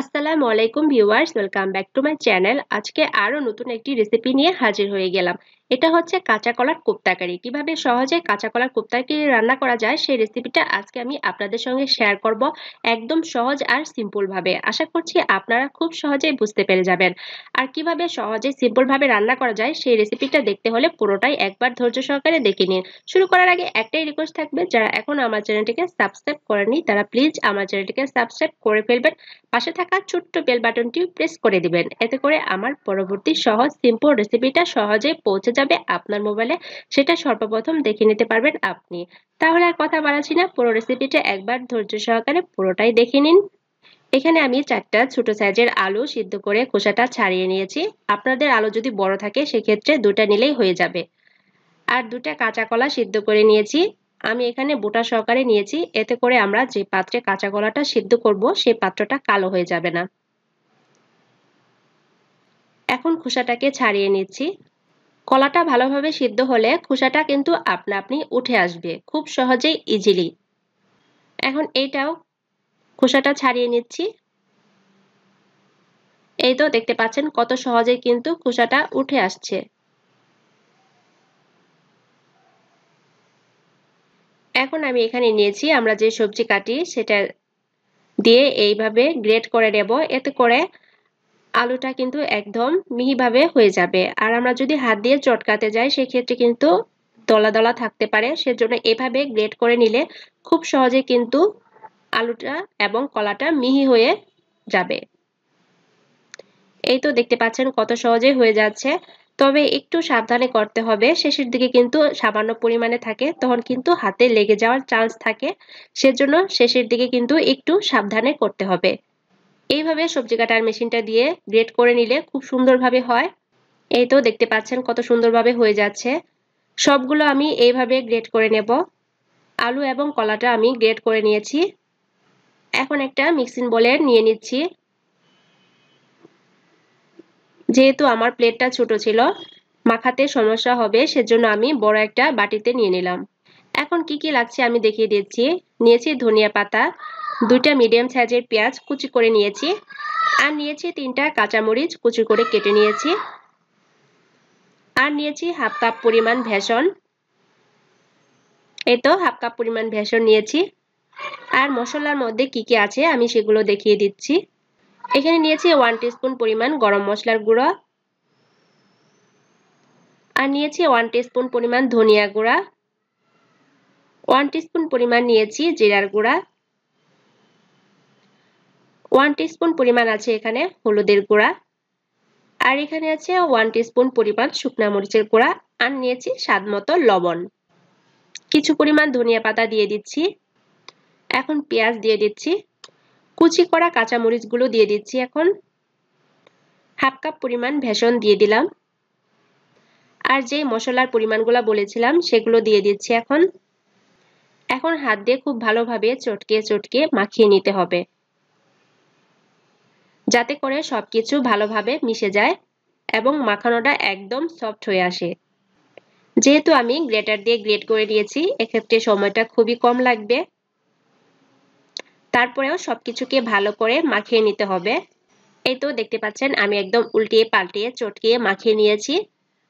আসসালামু আলাইকুম viewers, welcome back to my channel. আজকে আরও নতুন একটি রেসিপি নিয়ে হাজির হয়ে গেলাম। এটা হচ্ছে কাঁচা কলার কোপ্তাকারি কীভাবে সহজে কাঁচা কলার কোপ্তাকারি রান্না করা যায় সেই রেসিপিটা আজকে আমি আপনাদের সঙ্গে শেয়ার করব একদম সহজ আর সিম্পলভাবে আশা করছি আপনারা খুব সহজেই বুঝতে পেরে যাবেন। আর কীভাবে সহজে সিম্পলভাবে রান্না করা যায় সেই রেসিপিটা দেখতে হলে পুরোটাই একবার ধৈর্য সহকারে দেখে নিন। শুরু করার আগে একটাই রিকোয়েস্ট থাকবে, যারা এখন আমার চ্যানেলটিকে সাবস্ক্রাইব করেনি তারা প্লিজ আমার চ্যানেলটিকে সাবস্ক্রাইব করে ফেলবেন। পাশে থাকা ছোট্ট বেল বাটনটি প্রেস করে দিবেন। এতে করে আমার পরবর্তী সহজ সিম্পল রেসিপিটা সহজেই পৌঁছে যাবে। আপনার মোবাইলে সেটা সর্বপ্রথম দেখে নিতে পারবেন আপনি। তাহলে আর কথা বাড়াচ্ছি না, পুরো রেসিপিটা একবার ধৈর্য সহকারে পুরোটাই দেখে নিন। এখানে আমি চারটা ছোট সাইজের আলু সিদ্ধ করে খোসাটা ছাড়িয়ে নিয়েছি। আপনাদের আলু যদি বড় থাকে, সেক্ষেত্রে দুটা নিলেই হয়ে যাবে। আর দুটা কাঁচা কলা সিদ্ধ করে নিয়েছি। আমি এখানে বোটা সহকারে নিয়েছি। এতে করে আমরা যে পাত্রে কাঁচা কলাটা সিদ্ধ করব সেই পাত্রটা কালো হয়ে যাবে না। এখন খোসাটাকে ছাড়িয়ে নিচ্ছি। কলাটা ভালোভাবে সিদ্ধ হলে খোসাটা কিন্তু আপনা আপনি উঠে আসবে, খুব সহজেই ইজিলি এখন এইটাও খোসাটা ছাড়িয়ে নিচ্ছি। এই তো দেখতে পাচ্ছেন কত সহজেই কিন্তু খোসাটা উঠে আসছে। এখন আমি এখানে নিয়েছি আমরা যে সবজি কাটি সেটা দিয়ে এইভাবে গ্রেট করে নেব। এতে করে আলুটা কিন্তু একদম মিহিভাবে হয়ে যাবে। আর আমরা যদি হাত দিয়ে চটকাতে যাই, সেক্ষেত্রে কিন্তু দলা দলা থাকতে পারে। সেজন্য এভাবে গ্রেট করে নিলে খুব সহজে কিন্তু আলুটা এবং কলাটা মিহি হয়ে যাবে। এই তো দেখতে পাচ্ছেন কত সহজে হয়ে যাচ্ছে। তবে একটু সাবধানে করতে হবে। শেষের দিকে কিন্তু সামান্য পরিমাণে থাকে, তখন কিন্তু হাতে লেগে যাওয়ার চান্স থাকে। সেজন্য শেষের দিকে কিন্তু একটু সাবধানে করতে হবে। এইভাবে সবজি কাটার মেশিনটা দিয়ে গ্রেট করে নিলে খুব সুন্দরভাবে হয়। এই তো দেখতে পাচ্ছেন কত সুন্দরভাবে হয়ে যাচ্ছে। সবগুলো আমি এইভাবে গ্রেট করে নেব। আলু এবং কলাটা আমি গ্রেট করে নিয়েছি। এখন একটা মিক্সিং বলে নিয়ে নিচ্ছি। যেহেতু আমার প্লেটটা ছোট ছিল, মাখাতে সমস্যা হবে, সেজন্য আমি বড় একটা বাটিতে নিয়ে নিলাম। এখন কি কি লাগছে আমি দেখিয়ে দিচ্ছি। নিয়েছি ধনিয়া পাতা দুইটা মিডিয়াম সাইজের পেঁয়াজ কুচি করে নিয়েছি। আর নিয়েছি তিনটা কাঁচামরিচ কুচি করে কেটে নিয়েছি। আর নিয়েছি হাফ কাপ পরিমাণ ভেষণ এই তো হাফ কাপ পরিমাণ ভেষণ নিয়েছি। আর মশলার মধ্যে কি কি আছে আমি সেগুলো দেখিয়ে দিচ্ছি। এখানে নিয়েছি ওয়ান টিস্পুন পরিমাণ গরম মশলার গুঁড়ো। আর নিয়েছি ওয়ান টিস্পুন পরিমাণ ধনিয়া গুঁড়া। ওয়ান টিস্পুন পরিমাণ নিয়েছি জিরার গুঁড়া। ওয়ান টিস্পুন পরিমাণ আছে এখানে, হলুদের গুঁড়া। আর এখানে আছে ওয়ান টিস্পুন পরিমাণ শুকনা মরিচের গুঁড়া আর নিয়েছি স্বাদ মতো লবণ। কিছু পরিমাণ ধনিয়া পাতা দিয়ে দিচ্ছি। এখন পেঁয়াজ দিয়ে দিচ্ছি। কুচি করা কাঁচামরিচগুলো দিয়ে দিচ্ছি এখন। হাফ কাপ পরিমাণ ভেষণ দিয়ে দিলাম। আর যে মশলার পরিমাণগুলো বলেছিলাম সেগুলো দিয়ে দিচ্ছি এখন। এখন হাত দিয়ে খুব ভালোভাবে চটকে চটকে মাখিয়ে নিতে হবে। যাতে করে সব কিছু ভালোভাবে মিশে যায় এবং মাখানোটা একদম সফট হয়ে আসে। যেহেতু আমি গ্রেটার দিয়ে গ্রেট করে দিয়েছি এক্ষেত্রে সময়টা খুবই কম লাগবে। তারপরেও সব কিছুকে ভালো করে মাখিয়ে নিতে হবে। এই তো দেখতে পাচ্ছেন, আমি একদম উল্টিয়ে পাল্টিয়ে চটকিয়ে মাখিয়ে নিয়েছি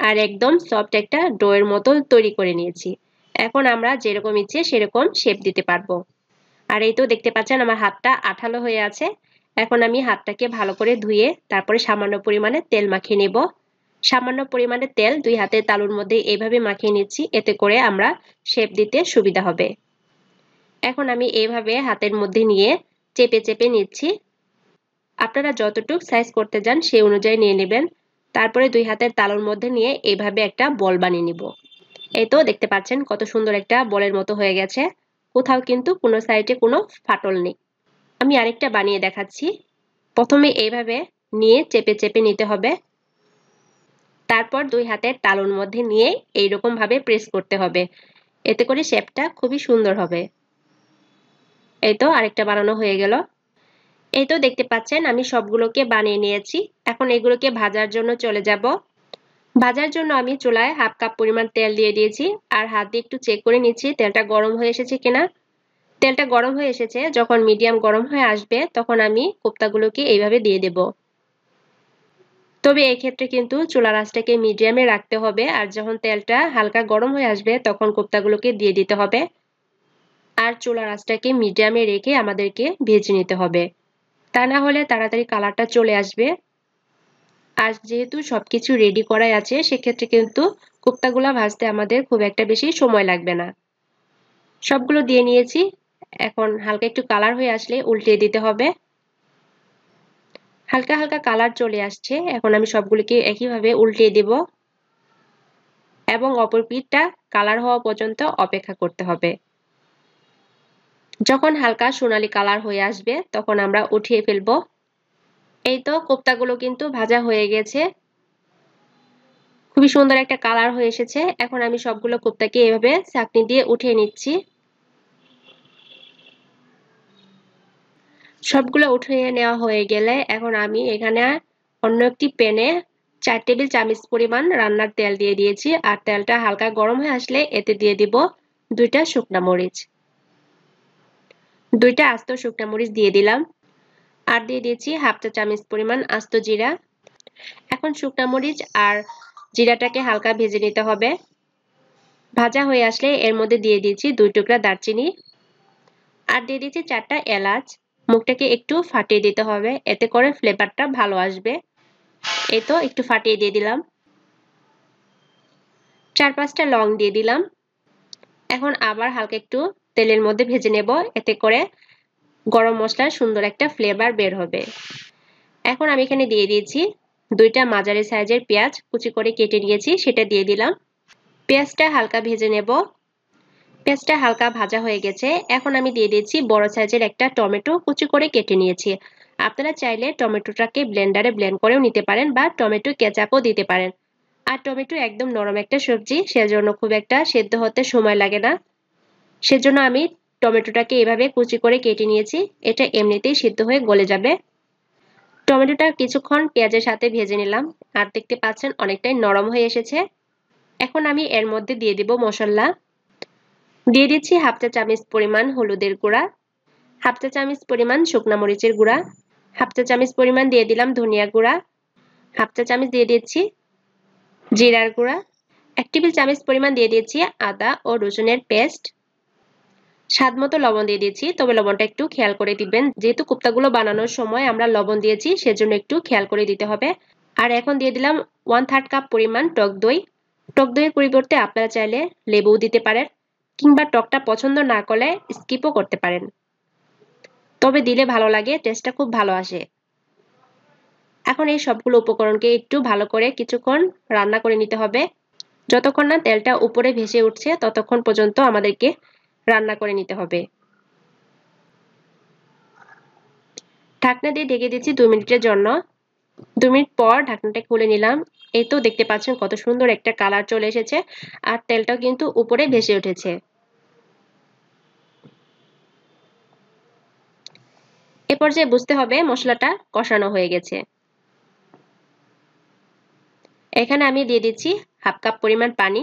আর একদম সফট একটা ডোয়ের মতো তৈরি করে নিয়েছি। এখন আমরা যেরকম ইচ্ছে সেরকম শেপ দিতে পারব। আর এই তো দেখতে পাচ্ছেন, আমার হাতটা আঠালো হয়ে আছে। এখন আমি হাতটাকে ভালো করে ধুয়ে তারপরে সামান্য পরিমাণে তেল মাখিয়ে নেব। সামান্য পরিমাণে তেল দুই হাতের তালুর মধ্যে এইভাবে মাখিয়ে নিচ্ছি, এতে করে আমরা শেপ দিতে সুবিধা হবে। এখন আমি এইভাবে হাতের মধ্যে নিয়ে চেপে চেপে নিচ্ছি। আপনারা যতটুক সাইজ করতে যান সেই অনুযায়ী নিয়ে নেবেন। তারপরে দুই হাতের তালুর মধ্যে নিয়ে এইভাবে একটা বল বানিয়ে নিব। এই তো দেখতে পাচ্ছেন কত সুন্দর একটা বলের মতো হয়ে গেছে। কোথাও কিন্তু কোনো সাইডে কোনো ফাটল নেই। আমি আরেকটা বানিয়ে দেখাচ্ছি। প্রথমে এইভাবে নিয়ে চেপে চেপে নিতে হবে। তারপর দুই হাতের তালুর মধ্যে নিয়ে এইরকম ভাবে প্রেস করতে হবে। এতে করে শেপটা খুবই সুন্দর হবে। এই তো আরেকটা বানানো হয়ে গেল। এই তো দেখতে পাচ্ছেন, আমি সবগুলোকে বানিয়ে নিয়েছি। এখন এগুলোকে ভাজার জন্য চলে যাব। ভাজার জন্য আমি চুলায় হাফ কাপ পরিমাণ তেল দিয়ে দিয়েছি। আর হাত দিয়ে একটু চেক করে নিচ্ছি, তেলটা গরম হয়ে এসেছে কিনা। তেলটা গরম হয়ে এসেছে। যখন মিডিয়াম গরম হয়ে আসবে, তখন আমি কোপ্তাগুলোকে এইভাবে দিয়ে দেব। তবে ক্ষেত্রে কিন্তু চুলা রাসটাকে মিডিয়ামে রাখতে হবে। আর যখন তেলটা হালকা গরম হয়ে আসবে, তখন কোপ্তাগুলোকে দিয়ে দিতে হবে। আর চুলা রাসটাকে মিডিয়ামে রেখে আমাদেরকে ভেজে নিতে হবে। তা না হলে তাড়াতাড়ি কালারটা চলে আসবে। আর যেহেতু সব কিছু রেডি করাই আছে, সেক্ষেত্রে কিন্তু কোপ্তাগুলো ভাজতে আমাদের খুব একটা বেশি সময় লাগবে না। সবগুলো দিয়ে নিয়েছি। এখন হালকা একটু কালার হয়ে আসলে উল্টিয়ে দিতে হবে। হালকা হালকা কালার চলে আসছে। এখন আমি সবগুলিকে একইভাবে উল্টিয়ে দেব। এবং অপর পিঠটা কালার হওয়া পর্যন্ত অপেক্ষা করতে হবে। যখন হালকা সোনালি কালার হয়ে আসবে, তখন আমরা উঠিয়ে ফেলব। এই তো কোপ্তাগুলো কিন্তু ভাজা হয়ে গেছে। খুবই সুন্দর একটা কালার হয়ে এসেছে। এখন আমি সবগুলো কোপ্তাকে এভাবে চাকনি দিয়ে উঠিয়ে নিচ্ছি। সবগুলো উঠিয়ে নেওয়া হয়ে গেলে এখন আমি এখানে অন্য একটি প্যানে চার টেবিল চামচ পরিমাণ রান্নার তেল দিয়ে দিয়েছি। আর তেলটা হালকা গরম হয়ে আসলে এতে দিয়ে দিব দুইটা শুকনা মরিচ। দুইটা আস্ত শুকনা মরিচ দিয়ে দিলাম। আর দিয়ে দিয়েছি হাফ চা চামচ পরিমাণ আস্ত জিরা। এখন শুকনা মরিচ আর জিরাটাকে হালকা ভেজে নিতে হবে। ভাজা হয়ে আসলে এর মধ্যে দিয়ে দিয়েছি দুই টুকরা দারচিনি। আর দিয়ে দিয়েছি চারটা এলাচ। মুখটাকে একটু ফাটিয়ে দিতে হবে। এতে করে ফ্লেভারটা ভালো আসবে। এই তো একটু ফাটিয়ে দিয়ে দিলাম। চার পাঁচটা লং দিয়ে দিলাম। এখন আবার হালকা একটু তেলের মধ্যে ভেজে নেব। এতে করে গরম মশলার সুন্দর একটা ফ্লেভার বের হবে। এখন আমি এখানে দিয়ে দিয়েছি দুইটা মাঝারি সাইজের পেঁয়াজ। কুচি করে কেটে নিয়েছি, সেটা দিয়ে দিলাম। পেঁয়াজটা হালকা ভেজে নেব। পেঁয়াজটা হালকা ভাজা হয়ে গেছে। এখন আমি দিয়ে দিয়েছি বড় সাইজের একটা টমেটো কুচি করে কেটে নিয়েছি। আপনারা চাইলে টমেটোটাকে ব্লেন্ডারে ব্লেন্ড করেও নিতে পারেন বা টমেটো কেচাপও দিতে পারেন। আর টমেটো একদম নরম একটা সবজি, সেজন্য খুব একটা সেদ্ধ হতে সময় লাগে না। সেজন্য আমি টমেটোটাকে এভাবে কুচি করে কেটে নিয়েছি। এটা এমনিতেই সিদ্ধ হয়ে গলে যাবে। টমেটোটা কিছুক্ষণ পেঁয়াজের সাথে ভেজে নিলাম। আর দেখতে পাচ্ছেন অনেকটাই নরম হয়ে এসেছে। এখন আমি এর মধ্যে দিয়ে দিব মশলা। দিয়ে দিচ্ছি হাফ চা চামচ পরিমাণ হলুদের গুঁড়া, হাফ চা চামচ পরিমাণ শুকনা মরিচের গুঁড়া, হাফ চা চামচ পরিমাণ দিয়ে দিলাম ধনিয়া গুঁড়া, হাফ চা চামচ দিয়ে দিচ্ছি জিরার গুঁড়া, এক টেবিল চামচ পরিমাণ দিয়ে দিচ্ছি আদা ও রসুনের পেস্ট। স্বাদ মতো লবণ দিয়ে দিয়েছি তবে লবণটা একটু খেয়াল করে দিবেন। যেহেতু কুপ্তাগুলো বানানোর সময় আমরা লবণ দিয়েছি, সেজন্য একটু খেয়াল করে দিতে হবে। আর এখন দিয়ে দিলাম ওয়ান থার্ড কাপ পরিমাণ টক দই। টক দইয়ের পরিবর্তে আপনারা চাইলে লেবুও দিতে পারেন। কিংবা টকটা পছন্দ না করলে স্কিপও করতে পারেন। তবে দিলে ভালো লাগে টেস্টটা খুব ভালো আসে। এখন এই সবগুলো উপকরণকে একটু ভালো করে কিছুক্ষণ রান্না করে নিতে হবে। যতক্ষণ না তেলটা উপরে ভেসে উঠছে, ততক্ষণ পর্যন্ত আমাদেরকে রান্না করে নিতে হবে। ঢাকনা দিয়ে ঢেকে দিচ্ছি দু মিনিটের জন্য। দু মিনিট পর ঢাকনাটা খুলে নিলাম। এই তো দেখতে পাচ্ছেন কত সুন্দর একটা কালার চলে এসেছে, আর তেলটাও কিন্তু উপরে ভেসে উঠেছে। এ পর্যায়ে বুঝতে হবে মশলাটা কষানো হয়ে গেছে। এখানে আমি দিয়ে দিচ্ছি হাফ কাপ পরিমাণ পানি।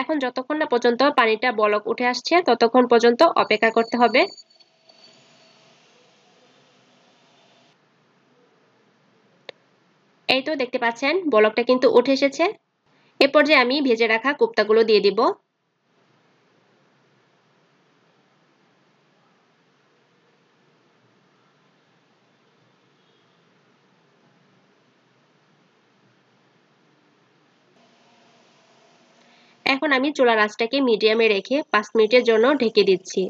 এখন যতক্ষণ না পর্যন্ত পানিটা বলক উঠে আসছে, ততক্ষণ পর্যন্ত অপেক্ষা করতে হবে। এই তো দেখতে পাচ্ছেন, বলকটা কিন্তু উঠে এসেছে। এ পর্যায়ে আমি ভেজে রাখা কোপ্তাগুলো দিয়ে দিব। এখন আমি চুলার আঁচটাকে মিডিয়ামে রেখে পাঁচ মিনিটের জন্য ঢেকে দিচ্ছি।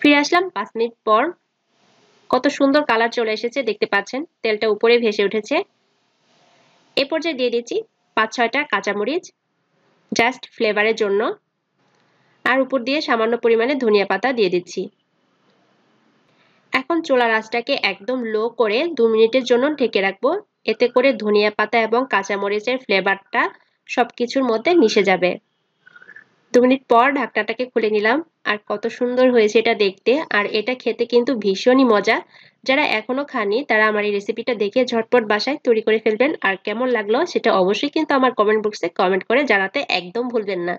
ফিরে আসলাম পাঁচ মিনিট পর কত সুন্দর কালার চলে এসেছে, দেখতে পাচ্ছেন? তেলটা উপরে ভেসে উঠেছে। এ পর্যায়ে দিয়ে দিচ্ছি পাঁচ, ছয়টা কাঁচামরিচ জাস্ট ফ্লেভারের জন্য। আর উপর দিয়ে সামান্য পরিমাণে ধনিয়া পাতা দিয়ে দিচ্ছি। এখন চোলার আঁচটাকে একদম লো করে দু মিনিটের জন্য ঢেকে রাখব। এতে করে ধনিয়া পাতা এবং কাঁচামরিচের ফ্লেভারটা সব কিছুর মধ্যে মিশে যাবে। দু মিনিট পর ঢাকনাটাকে খুলে নিলাম। আর কত সুন্দর হয়েছে এটা দেখতে। আর এটা খেতে কিন্তু ভীষণই মজা। যারা এখনও খাননি, তারা আমার এই রেসিপিটা দেখে ঝটপট বাসায় তৈরি করে ফেলবেন। আর কেমন লাগল সেটা অবশ্যই কিন্তু আমার কমেন্ট বক্সে কমেন্ট করে জানাতে একদম ভুলবেন না।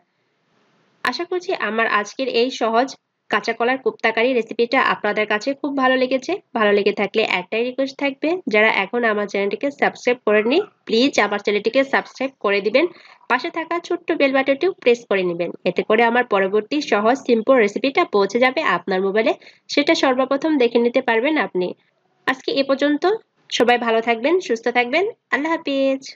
আশা করছি আমার আজকের এই সহজ কাঁচা কলার কুপ্তাকারি রেসিপিটা আপনাদের কাছে খুব ভালো লেগেছে। ভালো লেগে থাকলে একটাই রিকোয়েস্ট থাকবে, যারা এখন আমার চ্যানেলটিকে সাবস্ক্রাইব করেননি প্লিজ আমার চ্যানেলটিকে সাবস্ক্রাইব করে দিবেন। পাশে থাকা ছোট্ট বেল বাটনটিও প্রেস করে নেবেন। এতে করে আমার পরবর্তী সহজ সিম্পল রেসিপিটা পৌঁছে যাবে আপনার মোবাইলে সেটা সর্বপ্রথম দেখে নিতে পারবেন আপনি। আজকে এ পর্যন্ত। সবাই ভালো থাকবেন, সুস্থ থাকবেন। আল্লাহ হাফিজ।